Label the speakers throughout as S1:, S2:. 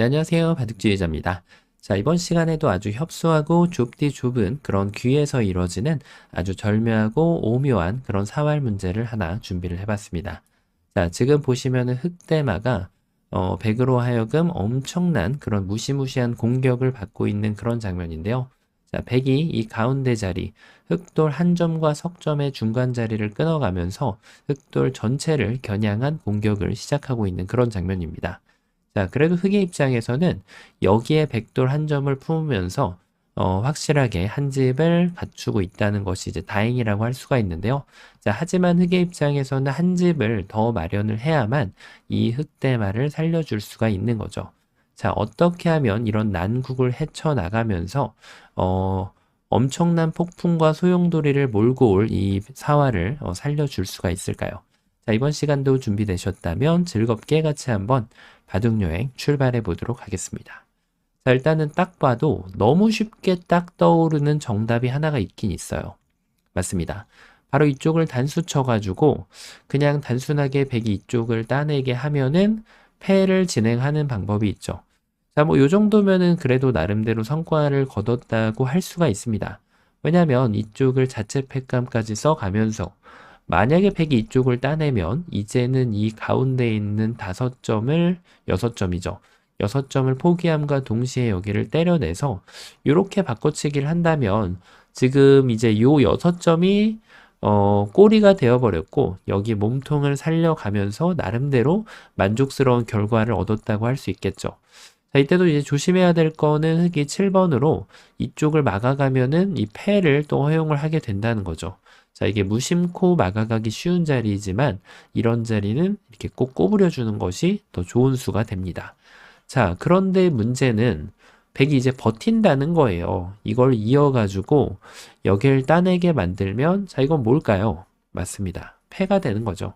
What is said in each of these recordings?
S1: 네, 안녕하세요. 바둑지휘자입니다. 자, 이번 시간에도 아주 협소하고 좁디 좁은 그런 귀에서 이루어지는 아주 절묘하고 오묘한 그런 사활 문제를 하나 준비를 해봤습니다. 자, 지금 보시면은 흑대마가 어, 백으로 하여금 엄청난 그런 무시무시한 공격을 받고 있는 그런 장면인데요. 자, 백이 이 가운데 자리, 흑돌 한 점과 석점의 중간 자리를 끊어가면서 흑돌 전체를 겨냥한 공격을 시작하고 있는 그런 장면입니다. 자, 그래도 흑의 입장에서는 여기에 백돌 한 점을 품으면서 어, 확실하게 한 집을 갖추고 있다는 것이 이제 다행이라고 할 수가 있는데요. 자, 하지만 흑의 입장에서는 한 집을 더 마련을 해야만 이 흑대마를 살려줄 수가 있는 거죠. 자, 어떻게 하면 이런 난국을 헤쳐나가면서 어, 엄청난 폭풍과 소용돌이를 몰고 올 이 사활을 어, 살려줄 수가 있을까요? 자, 이번 시간도 준비되셨다면 즐겁게 같이 한번 바둑여행 출발해 보도록 하겠습니다. 자, 일단은 딱 봐도 너무 쉽게 딱 떠오르는 정답이 하나가 있긴 있어요. 맞습니다. 바로 이쪽을 단수 쳐가지고 그냥 단순하게 백이 이쪽을 따내게 하면은 패를 진행하는 방법이 있죠. 자, 뭐, 요 정도면은 그래도 나름대로 성과를 거뒀다고 할 수가 있습니다. 왜냐면 이쪽을 자체 패감까지 써가면서 만약에 백이 이쪽을 따내면 이제는 이 가운데 있는 다섯 점을 여섯 점이죠. 여섯 점을 포기함과 동시에 여기를 때려내서 이렇게 바꿔치기를 한다면 지금 이제 요 여섯 점이 어, 꼬리가 되어버렸고 여기 몸통을 살려가면서 나름대로 만족스러운 결과를 얻었다고 할 수 있겠죠. 자, 이때도 이제 조심해야 될 거는 흑이 7번으로 이쪽을 막아가면은 이 패를 또 허용을 하게 된다는 거죠. 자, 이게 무심코 막아가기 쉬운 자리이지만 이런 자리는 이렇게 꼭 꼬부려주는 것이 더 좋은 수가 됩니다. 자, 그런데 문제는 백이 이제 버틴다는 거예요. 이걸 이어가지고 여길 따내게 만들면 자, 이건 뭘까요? 맞습니다. 패가 되는 거죠.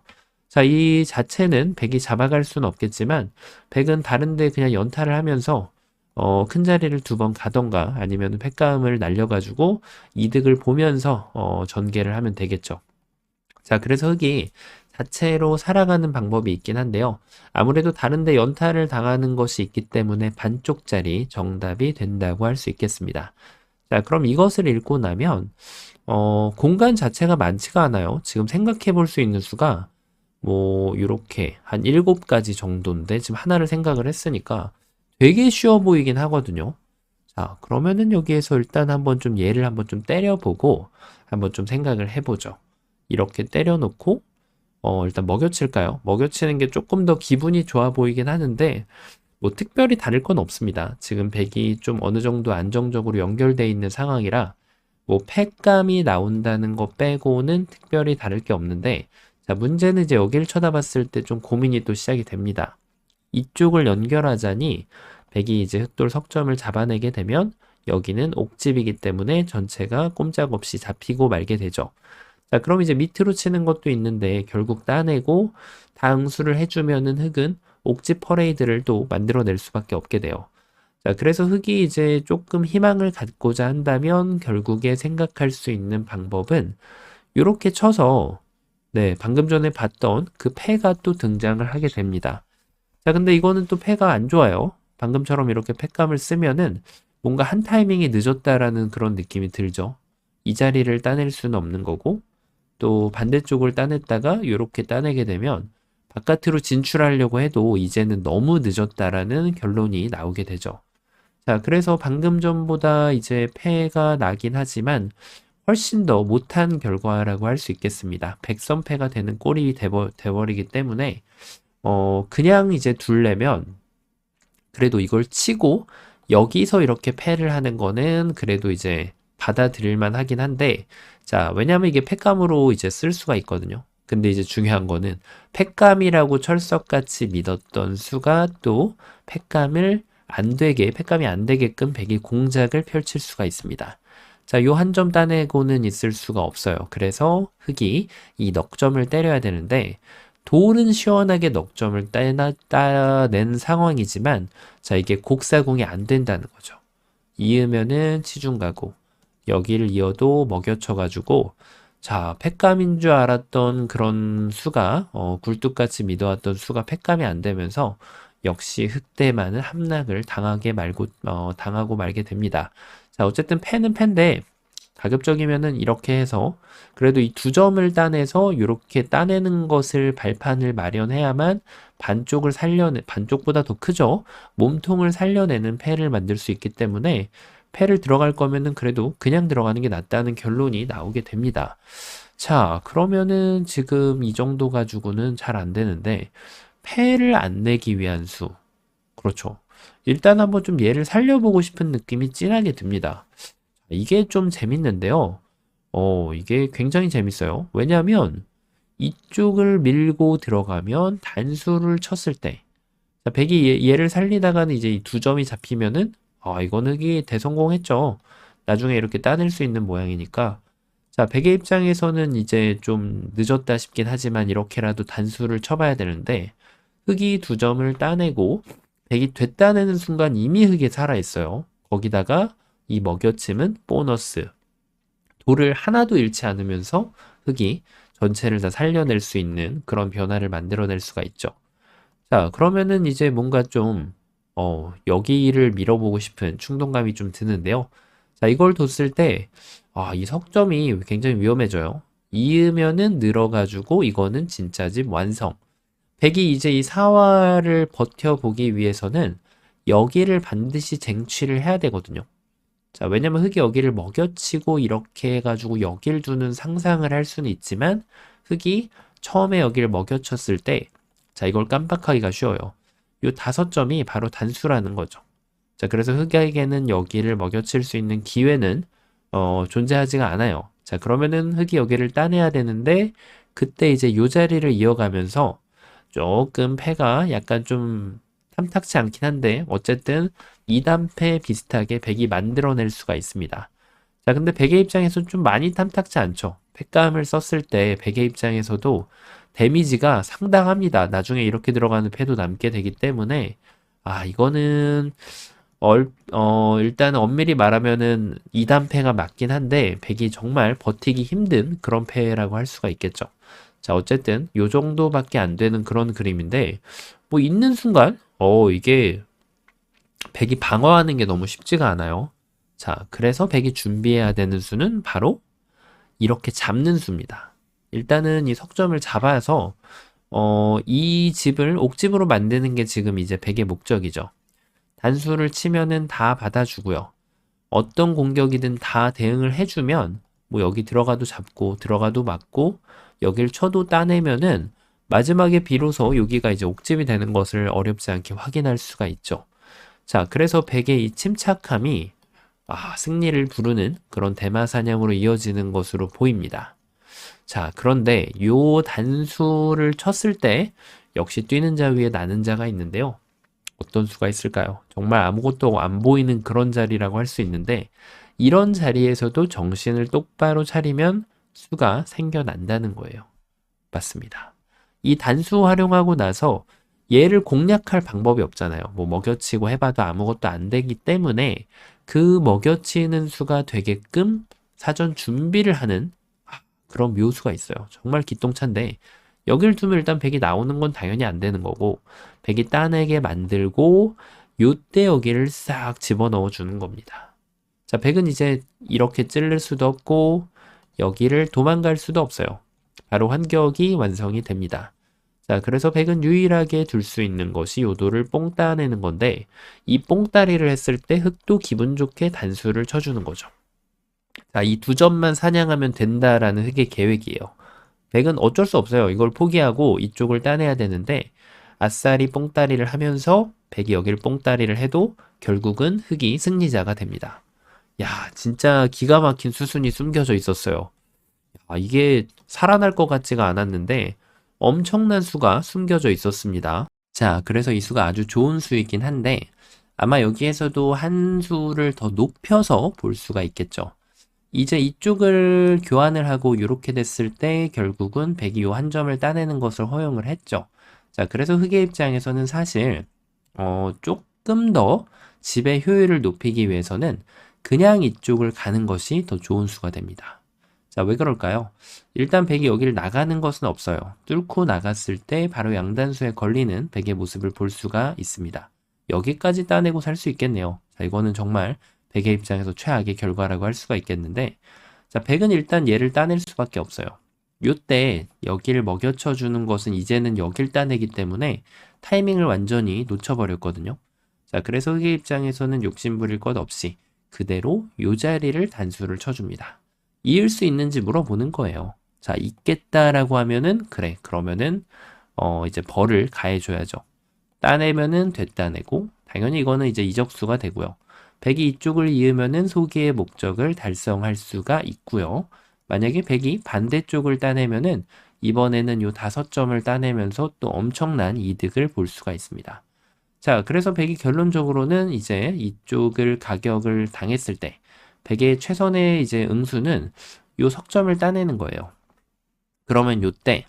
S1: 자, 이 자체는 백이 잡아갈 수는 없겠지만 백은 다른데 그냥 연타를 하면서 어, 큰 자리를 두 번 가던가 아니면 횟감을 날려가지고 이득을 보면서 어, 전개를 하면 되겠죠. 자, 그래서 흑이 자체로 살아가는 방법이 있긴 한데요. 아무래도 다른데 연타를 당하는 것이 있기 때문에 반쪽짜리 정답이 된다고 할 수 있겠습니다. 자, 그럼 이것을 읽고 나면 어, 공간 자체가 많지가 않아요. 지금 생각해 볼 수 있는 수가 뭐 이렇게 한 7가지 정도인데 지금 하나를 생각을 했으니까 되게 쉬워 보이긴 하거든요. 자, 그러면은 여기에서 일단 한번 좀 얘를 한번 좀 때려보고 한번 좀 생각을 해보죠. 이렇게 때려놓고 어, 일단 먹여칠까요? 먹여치는 게 조금 더 기분이 좋아 보이긴 하는데 뭐 특별히 다를 건 없습니다. 지금 백이 좀 어느 정도 안정적으로 연결되어 있는 상황이라 뭐 팩감이 나온다는 거 빼고는 특별히 다를 게 없는데 자, 문제는 이제 여기를 쳐다봤을 때 좀 고민이 또 시작이 됩니다. 이쪽을 연결하자니 백이 이제 흑돌 석점을 잡아내게 되면 여기는 옥집이기 때문에 전체가 꼼짝없이 잡히고 말게 되죠. 자, 그럼 이제 밑으로 치는 것도 있는데 결국 따내고 다응수를 해주면은 흑은 옥집 퍼레이드를 또 만들어낼 수밖에 없게 돼요. 자, 그래서 흑이 이제 조금 희망을 갖고자 한다면 결국에 생각할 수 있는 방법은 이렇게 쳐서 네, 방금 전에 봤던 그 패가 또 등장을 하게 됩니다. 자, 근데 이거는 또 패가 안 좋아요. 방금처럼 이렇게 패감을 쓰면은 뭔가 한 타이밍이 늦었다라는 그런 느낌이 들죠. 이 자리를 따낼 수는 없는 거고 또 반대쪽을 따냈다가 이렇게 따내게 되면 바깥으로 진출하려고 해도 이제는 너무 늦었다라는 결론이 나오게 되죠. 자, 그래서 방금 전보다 이제 패가 나긴 하지만 훨씬 더 못한 결과라고 할 수 있겠습니다. 백선패가 되는 꼴이 돼버, 돼버리기 때문에 어 그냥 이제 둘래면 그래도 이걸 치고 여기서 이렇게 패를 하는 거는 그래도 이제 받아들일만 하긴 한데 자 왜냐면 이게 패감으로 이제 쓸 수가 있거든요. 근데 이제 중요한 거는 패감이라고 철석같이 믿었던 수가 또 패감을 안 되게 패감이 안 되게끔 백이 공작을 펼칠 수가 있습니다. 자, 요 한 점 따내고는 있을 수가 없어요. 그래서 흑이 이 넉점을 때려야 되는데 돌은 시원하게 넉 점을 따나, 따낸 상황이지만 자, 이게 곡사공이 안 된다는 거죠. 이으면은 치중 가고 여기를 이어도 먹여쳐가지고 자, 팩감인 줄 알았던 그런 수가 어, 굴뚝같이 믿어왔던 수가 팩감이 안 되면서 역시 흑대만은 함락을 당하게 말고 어, 당하고 말게 됩니다. 자, 어쨌든 패는 패인데 가급적이면은 이렇게 해서 그래도 이 두 점을 따내서 이렇게 따내는 것을 발판을 마련해야만 반쪽을 살려내 반쪽보다 더 크죠. 몸통을 살려내는 패를 만들 수 있기 때문에 패를 들어갈 거면은 그래도 그냥 들어가는 게 낫다는 결론이 나오게 됩니다. 자, 그러면은 지금 이 정도 가지고는 잘 안 되는데 패를 안 내기 위한 수. 그렇죠. 일단 한번 좀 얘를 살려보고 싶은 느낌이 진하게 듭니다. 이게 좀 재밌는데요. 어, 이게 굉장히 재밌어요. 왜냐하면 이쪽을 밀고 들어가면 단수를 쳤을 때, 자, 백이 얘, 얘를 살리다가는 이제 이 두 점이 잡히면은, 아, 이거는 이게 대성공했죠. 나중에 이렇게 따낼 수 있는 모양이니까. 자, 백의 입장에서는 이제 좀 늦었다 싶긴 하지만 이렇게라도 단수를 쳐봐야 되는데, 흑이 두 점을 따내고, 백이 됐다내는 순간 이미 흑에 살아있어요. 거기다가 이 먹여침은 보너스. 돌을 하나도 잃지 않으면서 흙이 전체를 다 살려낼 수 있는 그런 변화를 만들어낼 수가 있죠. 자, 그러면은 이제 뭔가 좀, 어, 여기를 밀어보고 싶은 충동감이 좀 드는데요. 자, 이걸 뒀을 때, 아, 이 석점이 굉장히 위험해져요. 이으면은 늘어가지고 이거는 진짜 집 완성. 백이 이제 이 사화를 버텨보기 위해서는 여기를 반드시 쟁취를 해야 되거든요. 자, 왜냐면 흙이 여기를 먹여치고 이렇게 해가지고 여기를 두는 상상을 할 수는 있지만 흙이 처음에 여기를 먹여쳤을 때 자, 이걸 깜빡하기가 쉬워요. 요 다섯 점이 바로 단수라는 거죠. 자, 그래서 흙에게는 여기를 먹여칠 수 있는 기회는 어, 존재하지가 않아요. 자, 그러면은 흙이 여기를 따내야 되는데 그때 이제 요 자리를 이어가면서 조금 패가 약간 좀 탐탁치 않긴 한데 어쨌든 2단패 비슷하게 백이 만들어낼 수가 있습니다. 자, 근데 백의 입장에서 좀 많이 탐탁지 않죠. 백감을 썼을 때 백의 입장에서도 데미지가 상당합니다. 나중에 이렇게 들어가는 패도 남게 되기 때문에 아, 이거는 얼, 어, 일단 엄밀히 말하면은 2단 패가 맞긴 한데 백이 정말 버티기 힘든 그런 패라고 할 수가 있겠죠. 자, 어쨌든 요 정도밖에 안 되는 그런 그림인데 뭐 있는 순간 어, 이게 백이 방어하는 게 너무 쉽지가 않아요. 자, 그래서 백이 준비해야 되는 수는 바로 이렇게 잡는 수입니다. 일단은 이 석점을 잡아서 어, 이 집을 옥집으로 만드는 게 지금 이제 백의 목적이죠. 단수를 치면은 다 받아주고요. 어떤 공격이든 다 대응을 해주면 뭐 여기 들어가도 잡고 들어가도 맞고 여길 쳐도 따내면은 마지막에 비로소 여기가 이제 옥집이 되는 것을 어렵지 않게 확인할 수가 있죠. 자, 그래서 백의 이 침착함이 아, 승리를 부르는 그런 대마 사냥으로 이어지는 것으로 보입니다. 자, 그런데 요 단수를 쳤을 때 역시 뛰는 자 위에 나는 자가 있는데요. 어떤 수가 있을까요? 정말 아무것도 안 보이는 그런 자리라고 할 수 있는데 이런 자리에서도 정신을 똑바로 차리면 수가 생겨난다는 거예요. 맞습니다. 이 단수 활용하고 나서 얘를 공략할 방법이 없잖아요. 뭐 먹여치고 해봐도 아무것도 안 되기 때문에 그 먹여치는 수가 되게끔 사전 준비를 하는 그런 묘수가 있어요. 정말 기똥찬데 여길 두면 일단 백이 나오는 건 당연히 안 되는 거고 백이 따내게 만들고 요때 여기를 싹 집어넣어 주는 겁니다. 자, 백은 이제 이렇게 찔릴 수도 없고 여기를 도망갈 수도 없어요. 바로 환격이 완성이 됩니다. 자, 그래서 백은 유일하게 둘 수 있는 것이 요도를 뽕 따내는 건데 이 뽕따리를 했을 때 흑도 기분 좋게 단수를 쳐주는 거죠. 자, 이 두 점만 사냥하면 된다라는 흑의 계획이에요. 백은 어쩔 수 없어요. 이걸 포기하고 이쪽을 따내야 되는데 아싸리 뽕따리를 하면서 백이 여기를 뽕따리를 해도 결국은 흑이 승리자가 됩니다. 야, 진짜 기가 막힌 수순이 숨겨져 있었어요. 야, 이게 살아날 것 같지가 않았는데 엄청난 수가 숨겨져 있었습니다. 자, 그래서 이 수가 아주 좋은 수이긴 한데 아마 여기에서도 한 수를 더 높여서 볼 수가 있겠죠. 이제 이쪽을 교환을 하고 이렇게 됐을 때 결국은 백이 요한 점을 따내는 것을 허용을 했죠. 자, 그래서 흑의 입장에서는 사실 어, 조금 더 집의 효율을 높이기 위해서는 그냥 이쪽을 가는 것이 더 좋은 수가 됩니다. 자, 왜 그럴까요? 일단 백이 여기를 나가는 것은 없어요. 뚫고 나갔을 때 바로 양단수에 걸리는 백의 모습을 볼 수가 있습니다. 여기까지 따내고 살 수 있겠네요. 자, 이거는 정말 백의 입장에서 최악의 결과라고 할 수가 있겠는데, 자, 백은 일단 얘를 따낼 수밖에 없어요. 요때 여기를 먹여쳐 주는 것은 이제는 여길 따내기 때문에 타이밍을 완전히 놓쳐버렸거든요. 자, 그래서 흑의 입장에서는 욕심부릴 것 없이 그대로 요 자리를 단수를 쳐줍니다. 이을 수 있는지 물어보는 거예요. 자, 있겠다라고 하면은, 그래, 그러면은, 어, 이제 벌을 가해 줘야죠. 따내면은 됐다내고, 당연히 이거는 이제 이적수가 되고요. 백이 이쪽을 이으면은 소기의 목적을 달성할 수가 있고요. 만약에 백이 반대쪽을 따내면은 이번에는 요 다섯 점을 따내면서 또 엄청난 이득을 볼 수가 있습니다. 자, 그래서 백이 결론적으로는 이제 이쪽을 가격을 당했을 때 백의 최선의 이제 응수는 요 석점을 따내는 거예요. 그러면 요때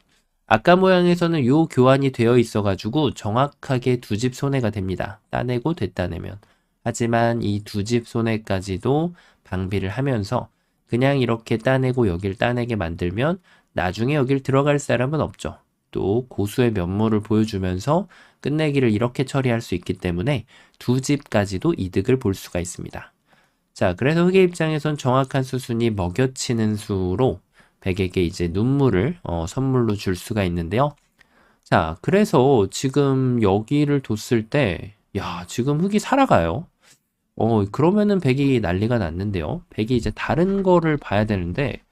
S1: 아까 모양에서는 요 교환이 되어 있어 가지고 정확하게 두 집 손해가 됩니다. 따내고 됐다내면. 하지만 이 두 집 손해까지도 방비를 하면서 그냥 이렇게 따내고 여길 따내게 만들면 나중에 여길 들어갈 사람은 없죠. 또 고수의 면모를 보여주면서 끝내기를 이렇게 처리할 수 있기 때문에 두 집까지도 이득을 볼 수가 있습니다. 자, 그래서 흑의 입장에선 정확한 수순이 먹여치는 수로 백에게 이제 눈물을 어, 선물로 줄 수가 있는데요. 자, 그래서 지금 여기를 뒀을 때, 야, 지금 흑이 살아가요. 어, 그러면은 백이 난리가 났는데요. 백이 이제 다른 거를 봐야 되는데,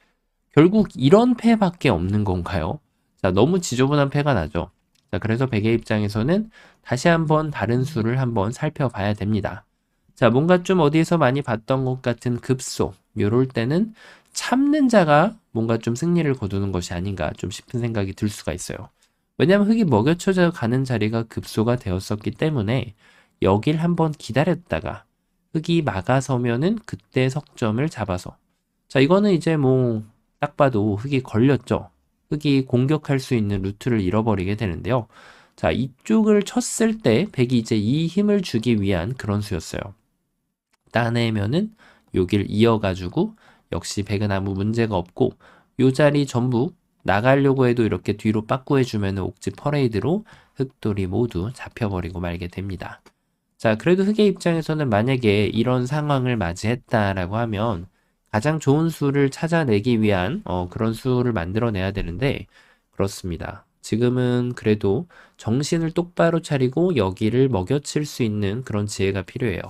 S1: 결국 이런 패밖에 없는 건가요? 자, 너무 지저분한 패가 나죠. 자, 그래서 백의 입장에서는 다시 한번 다른 수를 한번 살펴봐야 됩니다. 자, 뭔가 좀 어디에서 많이 봤던 것 같은 급소. 요럴 때는 참는 자가 뭔가 좀 승리를 거두는 것이 아닌가 좀 싶은 생각이 들 수가 있어져 왜냐하면 흙이 먹여쳐져 가는 자리가 급소가 되었었기 때문에 여길 한번 기다렸다가 흙이 막아서면은 그때 석점을 잡아서. 자 이거는 이제 뭐 딱 봐도 흙이 걸렸죠. 흙이 공격할 수 있는 루트를 잃어버리게 되는데요. 자 이쪽을 쳤을 때 백이 이제 이 힘을 주기 위한 그런 수였어요 따내면은 여길 이어가지고 역시 백은 아무 문제가 없고 요 자리 전부 나가려고 해도 이렇게 뒤로 빠꾸해주면 옥지 퍼레이드로 흑돌이 모두 잡혀버리고 말게 됩니다. 자, 그래도 흑의 입장에서는 만약에 이런 상황을 맞이했다라고 하면 가장 좋은 수를 찾아내기 위한 어, 그런 수를 만들어내야 되는데 그렇습니다. 지금은 그래도 정신을 똑바로 차리고 여기를 먹여칠 수 있는 그런 지혜가 필요해요.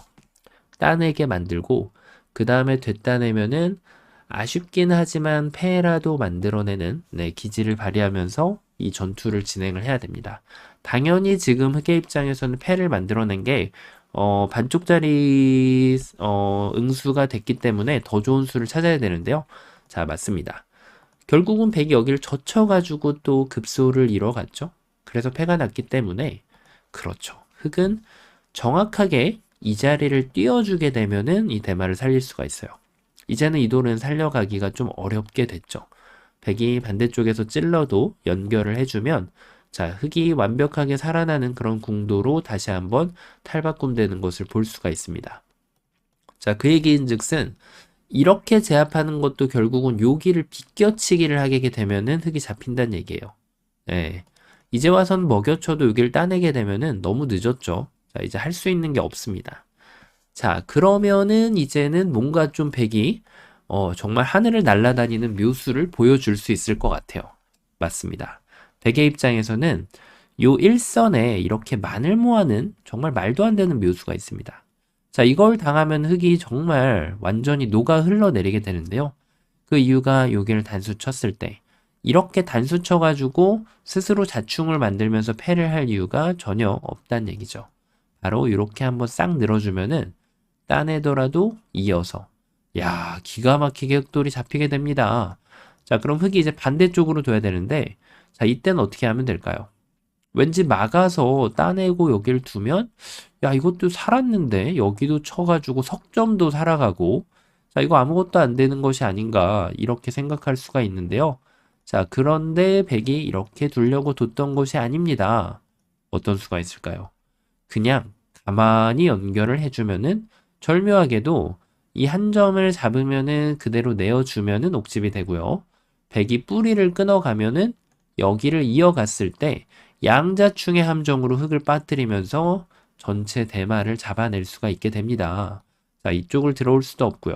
S1: 따내게 만들고 그 다음에 됐다 내면은 아쉽긴 하지만 패라도 만들어내는 네, 기지를 발휘하면서 이 전투를 진행을 해야 됩니다. 당연히 지금 흑의 입장에서는 패를 만들어낸 게 어, 반쪽짜리 어, 응수가 됐기 때문에 더 좋은 수를 찾아야 되는데요. 자, 맞습니다. 결국은 백이 여기를 젖혀가지고 또 급소를 이뤄갔죠. 그래서 패가 났기 때문에 그렇죠. 흑은 정확하게 이 자리를 띄워주게 되면은 이 대마를 살릴 수가 있어요. 이제는 이 돌은 살려가기가 좀 어렵게 됐죠. 백이 반대쪽에서 찔러도 연결을 해주면 자 흙이 완벽하게 살아나는 그런 궁도로 다시 한번 탈바꿈되는 것을 볼 수가 있습니다. 자 그 얘기인즉슨 이렇게 제압하는 것도 결국은 여기를 비껴치기를 하게 되면은 흙이 잡힌다는 얘기예요. 네. 이제 와선 먹여쳐도 여기를 따내게 되면은 너무 늦었죠. 자, 이제 할 수 있는 게 없습니다. 자, 그러면은 이제는 뭔가 좀 백이 어, 정말 하늘을 날아다니는 묘수를 보여줄 수 있을 것 같아요. 맞습니다. 백의 입장에서는 요 일선에 이렇게 마늘 모아는 정말 말도 안 되는 묘수가 있습니다. 자, 이걸 당하면 흙이 정말 완전히 녹아 흘러내리게 되는데요. 그 이유가 여기를 단수 쳤을 때 이렇게 단수 쳐가지고 스스로 자충을 만들면서 패를 할 이유가 전혀 없다는 얘기죠. 바로 이렇게 한번 싹 늘어주면은 따내더라도 이어서 야 기가 막히게 흑돌이 잡히게 됩니다. 자 그럼 흙이 이제 반대쪽으로 둬야 되는데 자 이때는 어떻게 하면 될까요? 왠지 막아서 따내고 여기를 두면 야 이것도 살았는데 여기도 쳐가지고 석점도 살아가고 자 이거 아무것도 안 되는 것이 아닌가 이렇게 생각할 수가 있는데요. 자 그런데 백이 이렇게 두려고 뒀던 것이 아닙니다. 어떤 수가 있을까요? 그냥 가만히 연결을 해주면은 절묘하게도 이 한 점을 잡으면은 그대로 내어주면은 옥집이 되고요. 백이 뿌리를 끊어가면은 여기를 이어갔을 때 양자충의 함정으로 흙을 빠뜨리면서 전체 대마를 잡아낼 수가 있게 됩니다. 자, 이쪽을 들어올 수도 없고요.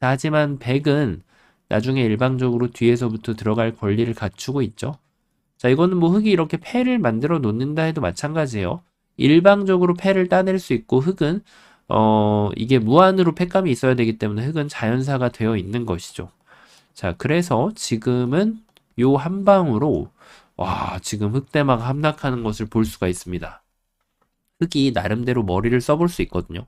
S1: 자, 하지만 백은 나중에 일방적으로 뒤에서부터 들어갈 권리를 갖추고 있죠. 자, 이거는 뭐 흙이 이렇게 패를 만들어 놓는다 해도 마찬가지예요. 일방적으로 패를 따낼 수 있고 흙은 어, 이게 무한으로 패감이 있어야 되기 때문에 흙은 자연사가 되어 있는 것이죠. 자, 그래서 지금은 요 한 방으로 와, 지금 흑대마가 함락하는 것을 볼 수가 있습니다. 흙이 나름대로 머리를 써볼 수 있거든요.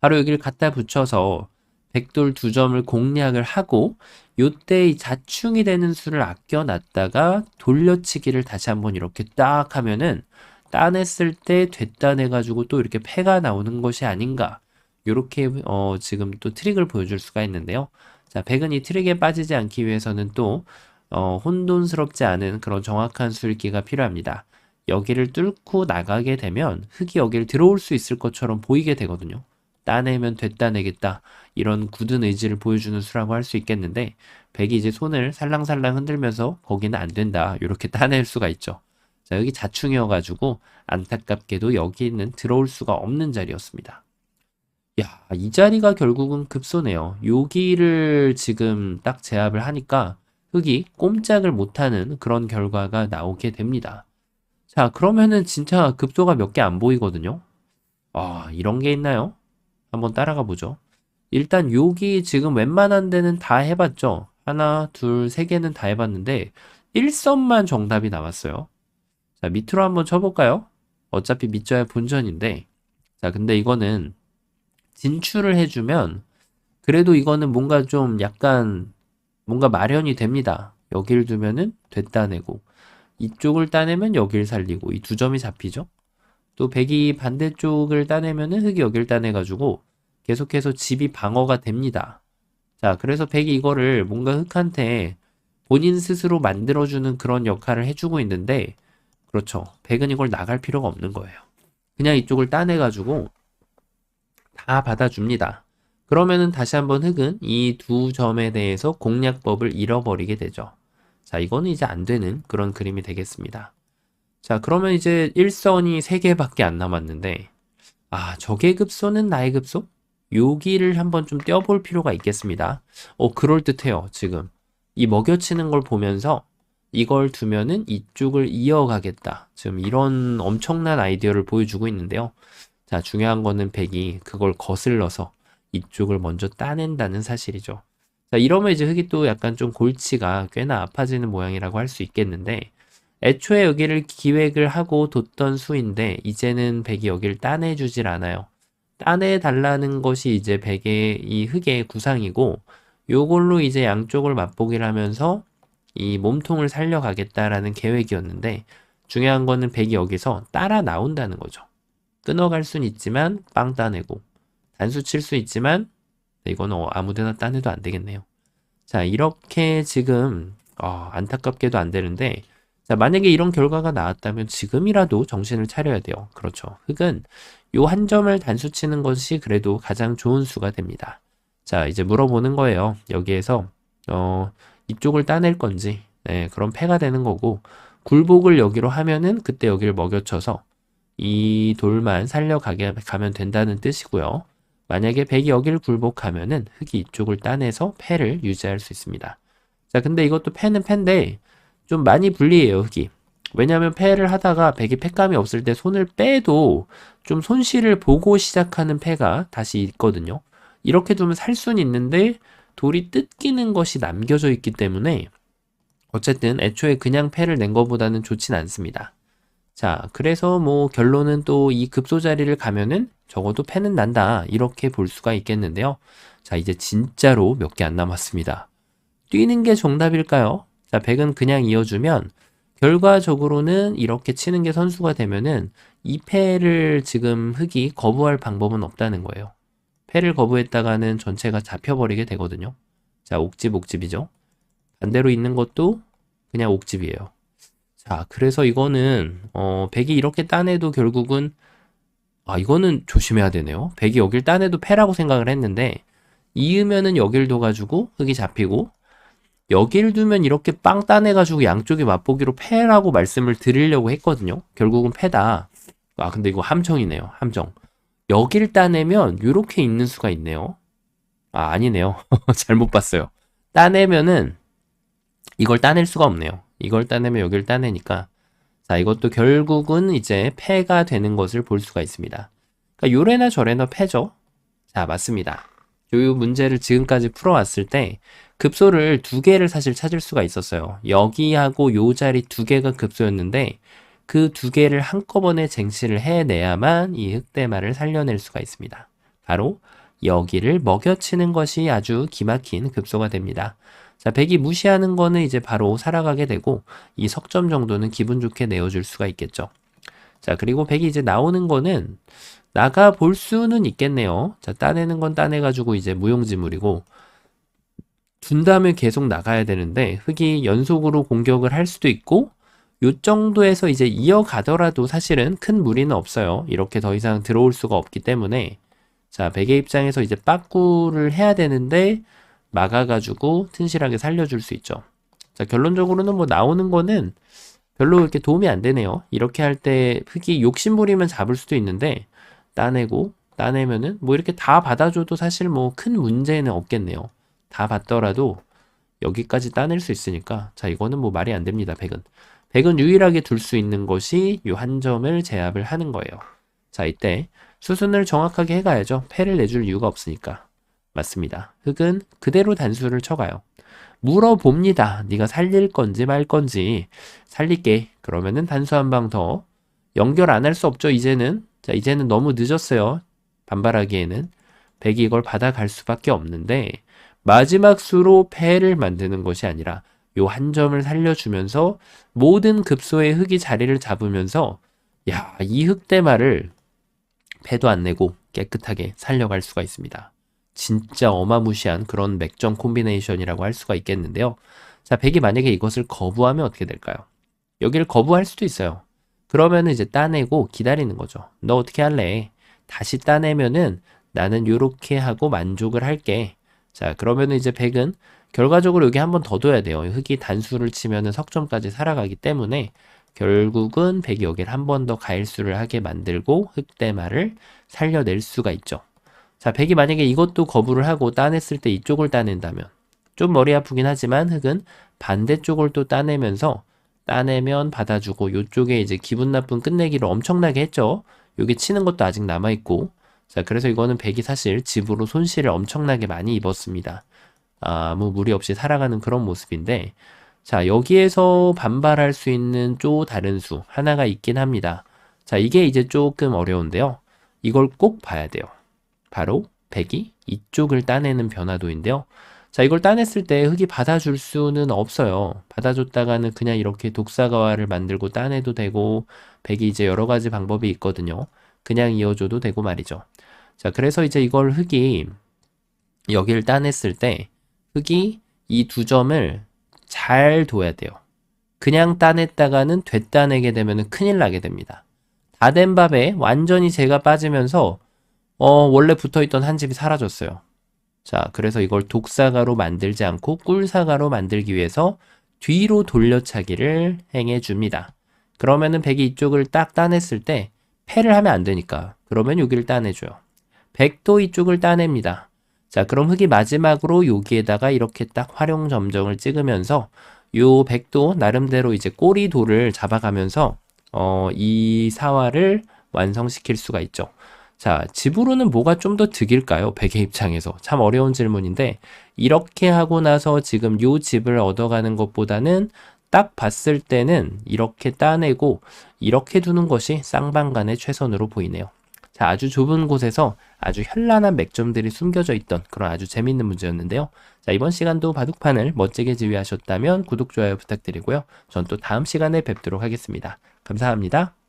S1: 바로 여기를 갖다 붙여서 백돌 두 점을 공략을 하고 요때 이 자충이 되는 수를 아껴놨다가 돌려치기를 다시 한번 이렇게 딱 하면은 따냈을 때 됐다내가지고 또 이렇게 패가 나오는 것이 아닌가. 요렇게 어, 지금 또 트릭을 보여줄 수가 있는데요. 자, 백은 이 트릭에 빠지지 않기 위해서는 또 어, 혼돈스럽지 않은 그런 정확한 수읽기가 필요합니다. 여기를 뚫고 나가게 되면 흙이 여기를 들어올 수 있을 것처럼 보이게 되거든요. 따내면 됐다 내겠다 이런 굳은 의지를 보여주는 수라고 할 수 있겠는데 백이 이제 손을 살랑살랑 흔들면서 거기는 안 된다 이렇게 따낼 수가 있죠. 자 여기 자충이어가지고 안타깝게도 여기는 들어올 수가 없는 자리였습니다. 야, 이 자리가 결국은 급소네요. 여기를 지금 딱 제압을 하니까 흙이 꼼짝을 못하는 그런 결과가 나오게 됩니다. 자, 그러면은 진짜 급소가 몇 개 안 보이거든요. 아, 이런 게 있나요? 한번 따라가 보죠. 일단 여기 지금 웬만한 데는 다 해봤죠. 하나, 둘, 세 개는 다 해봤는데 1선만 정답이 나왔어요. 자, 밑으로 한번 쳐볼까요? 어차피 밑져야 본전인데. 자, 근데 이거는 진출을 해주면 그래도 이거는 뭔가 좀 약간 뭔가 마련이 됩니다. 여기를 두면은 됐다내고 이쪽을 따내면 여기를 살리고 이 두 점이 잡히죠. 또 백이 반대쪽을 따내면은 흙이 여기를 따내가지고 계속해서 집이 방어가 됩니다. 자, 그래서 백이 이거를 뭔가 흙한테 본인 스스로 만들어주는 그런 역할을 해주고 있는데, 그렇죠. 백은 이걸 나갈 필요가 없는 거예요. 그냥 이쪽을 따내가지고 다 받아줍니다. 그러면은 다시 한번 흙은 이 두 점에 대해서 공략법을 잃어버리게 되죠. 자, 이거는 이제 안 되는 그런 그림이 되겠습니다. 자, 그러면 이제 1선이 3개밖에 안 남았는데, 아, 적의 급소는 나의 급소? 여기를 한번 좀 떼어볼 필요가 있겠습니다. 어, 그럴듯해요, 지금. 이 먹여치는 걸 보면서 이걸 두면은 이쪽을 이어가겠다. 지금 이런 엄청난 아이디어를 보여주고 있는데요. 자, 중요한 거는 백이 그걸 거슬러서 이쪽을 먼저 따낸다는 사실이죠. 자, 이러면 이제 흙이 또 약간 좀 골치가 꽤나 아파지는 모양이라고 할 수 있겠는데, 애초에 여기를 기획을 하고 뒀던 수인데, 이제는 백이 여기를 따내주질 않아요. 따내달라는 것이 이제 백의 이 흙의 구상이고, 요걸로 이제 양쪽을 맛보기를 하면서 이 몸통을 살려가겠다라는 계획이었는데, 중요한 거는 백이 여기서 따라 나온다는 거죠. 끊어갈 순 있지만 빵 따내고, 단수 칠 수 있지만 네, 이거는 어, 아무데나 따내도 안 되겠네요. 자, 이렇게 지금 어, 안타깝게도 안 되는데 자, 만약에 이런 결과가 나왔다면 지금이라도 정신을 차려야 돼요. 그렇죠. 흙은 요 한 점을 단수 치는 것이 그래도 가장 좋은 수가 됩니다. 자, 이제 물어보는 거예요. 여기에서 어, 이쪽을 따낼 건지 네, 그런 패가 되는 거고 굴복을 여기로 하면은 그때 여기를 먹여쳐서 이 돌만 살려가게 가면 된다는 뜻이고요. 만약에 백이 여기를 굴복하면은 흙이 이쪽을 따내서 패를 유지할 수 있습니다. 자, 근데 이것도 패는 패인데 좀 많이 불리해요, 흙이. 왜냐하면 패를 하다가 백이 패감이 없을 때 손을 빼도 좀 손실을 보고 시작하는 패가 다시 있거든요. 이렇게 두면 살 수는 있는데 돌이 뜯기는 것이 남겨져 있기 때문에 어쨌든 애초에 그냥 패를 낸 것보다는 좋진 않습니다. 자, 그래서 뭐 결론은 또 이 급소 자리를 가면은 적어도 패는 난다. 이렇게 볼 수가 있겠는데요. 자, 이제 진짜로 몇 개 안 남았습니다. 뛰는 게 정답일까요? 자, 100은 그냥 이어주면 결과적으로는 이렇게 치는 게 선수가 되면은 이 패를 지금 흙이 거부할 방법은 없다는 거예요. 패를 거부했다가는 전체가 잡혀버리게 되거든요. 자, 옥집, 옥집이죠. 반대로 있는 것도 그냥 옥집이에요. 자, 그래서 이거는 어, 백이 이렇게 따내도 결국은 아, 이거는 조심해야 되네요. 백이 여길 따내도 패라고 생각을 했는데 이으면은 여길 둬가지고 흙이 잡히고 여길 두면 이렇게 빵 따내가지고 양쪽이 맛보기로 패라고 말씀을 드리려고 했거든요. 결국은 패다. 아 근데 이거 함정이네요. 함정. 여길 따내면 이렇게 있는 수가 있네요. 아 아니네요. 잘못 봤어요. 따내면은 이걸 따낼 수가 없네요. 이걸 따내면 여길 따내니까 자 이것도 결국은 이제 패가 되는 것을 볼 수가 있습니다. 그러니까 요래나 저래나 패죠. 자 맞습니다. 요 문제를 지금까지 풀어왔을 때 급소를 두 개를 사실 찾을 수가 있었어요. 여기하고 요 자리 두 개가 급소였는데 그 두 개를 한꺼번에 쟁취를 해내야만 이 흑대마를 살려낼 수가 있습니다. 바로 여기를 먹여치는 것이 아주 기막힌 급소가 됩니다. 자, 백이 무시하는 거는 이제 바로 살아가게 되고 이 석점 정도는 기분 좋게 내어줄 수가 있겠죠. 자, 그리고 백이 이제 나오는 거는 나가 볼 수는 있겠네요. 자, 따내는 건 따내가지고 이제 무용지물이고 둔 다음에 계속 나가야 되는데 흑이 연속으로 공격을 할 수도 있고 요 정도에서 이제 이어가더라도 사실은 큰 무리는 없어요. 이렇게 더 이상 들어올 수가 없기 때문에 자, 백의 입장에서 이제 빠꾸를 해야 되는데 막아가지고 튼실하게 살려줄 수 있죠. 자, 결론적으로는 뭐 나오는 거는 별로 이렇게 도움이 안 되네요. 이렇게 할때 흙이 욕심부리면 잡을 수도 있는데 따내고 따내면은 뭐 이렇게 다 받아줘도 사실 뭐 큰 문제는 없겠네요. 다 받더라도 여기까지 따낼 수 있으니까 자 이거는 뭐 말이 안 됩니다. 백은 백은 유일하게 둘 수 있는 것이 이 한 점을 제압을 하는 거예요. 자 이때 수순을 정확하게 해가야죠. 패를 내줄 이유가 없으니까 맞습니다. 흑은 그대로 단수를 쳐가요. 물어봅니다. 네가 살릴 건지 말 건지 살릴게. 그러면은 단수 한 방 더 연결 안 할 수 없죠. 이제는 자 이제는 너무 늦었어요. 반발하기에는 백이 이걸 받아갈 수밖에 없는데 마지막 수로 패를 만드는 것이 아니라 요 한 점을 살려주면서 모든 급소의 흙이 자리를 잡으면서 야, 이 흑대마를 패도 안 내고 깨끗하게 살려갈 수가 있습니다. 진짜 어마무시한 그런 맥점 콤비네이션이라고 할 수가 있겠는데요. 자, 백이 만약에 이것을 거부하면 어떻게 될까요? 여기를 거부할 수도 있어요. 그러면은 이제 따내고 기다리는 거죠. 너 어떻게 할래? 다시 따내면은 나는 요렇게 하고 만족을 할게. 자, 그러면은 이제 백은 결과적으로 여기 한 번 더 둬야 돼요. 흙이 단수를 치면은 석점까지 살아가기 때문에 결국은 백이 여기를 한 번 더 가일수를 하게 만들고 흑대마를 살려낼 수가 있죠. 자, 백이 만약에 이것도 거부를 하고 따냈을 때 이쪽을 따낸다면 좀 머리 아프긴 하지만 흑은 반대쪽을 또 따내면서 따내면 받아주고 요쪽에 이제 기분 나쁜 끝내기를 엄청나게 했죠. 여기 치는 것도 아직 남아있고 자, 그래서 이거는 백이 사실 집으로 손실을 엄청나게 많이 입었습니다. 아무 무리 없이 살아가는 그런 모습인데, 자, 여기에서 반발할 수 있는 또 다른 수 하나가 있긴 합니다. 자, 이게 이제 조금 어려운데요. 이걸 꼭 봐야 돼요. 바로 백이 이쪽을 따내는 변화도인데요. 자, 이걸 따냈을 때 흙이 받아줄 수는 없어요. 받아줬다가는 그냥 이렇게 독사가와를 만들고 따내도 되고, 백이 이제 여러 가지 방법이 있거든요. 그냥 이어줘도 되고 말이죠. 자, 그래서 이제 이걸 흙이 여기를 따냈을 때 흙이 이 두 점을 잘 둬야 돼요. 그냥 따냈다가는 되따내게 되면 큰일 나게 됩니다. 다 된 밥에 완전히 재가 빠지면서 어, 원래 붙어 있던 한 집이 사라졌어요. 자, 그래서 이걸 독사가로 만들지 않고 꿀사가로 만들기 위해서 뒤로 돌려차기를 행해 줍니다. 그러면은 백이 이쪽을 딱 따냈을 때 패를 하면 안 되니까 그러면 여기를 따내줘요. 백도 이쪽을 따냅니다. 자, 그럼 흙이 마지막으로 여기에다가 이렇게 딱 활용 점정을 찍으면서 요 백도 나름대로 이제 꼬리 돌을 잡아가면서 어, 이 사화를 완성시킬 수가 있죠. 자, 집으로는 뭐가 좀 더 득일까요? 백의 입장에서. 참 어려운 질문인데, 이렇게 하고 나서 지금 요 집을 얻어가는 것보다는 딱 봤을 때는 이렇게 따내고, 이렇게 두는 것이 쌍방간의 최선으로 보이네요. 자, 아주 좁은 곳에서 아주 현란한 맥점들이 숨겨져 있던 그런 아주 재밌는 문제였는데요. 자, 이번 시간도 바둑판을 멋지게 지휘하셨다면 구독, 좋아요 부탁드리고요. 전 또 다음 시간에 뵙도록 하겠습니다. 감사합니다.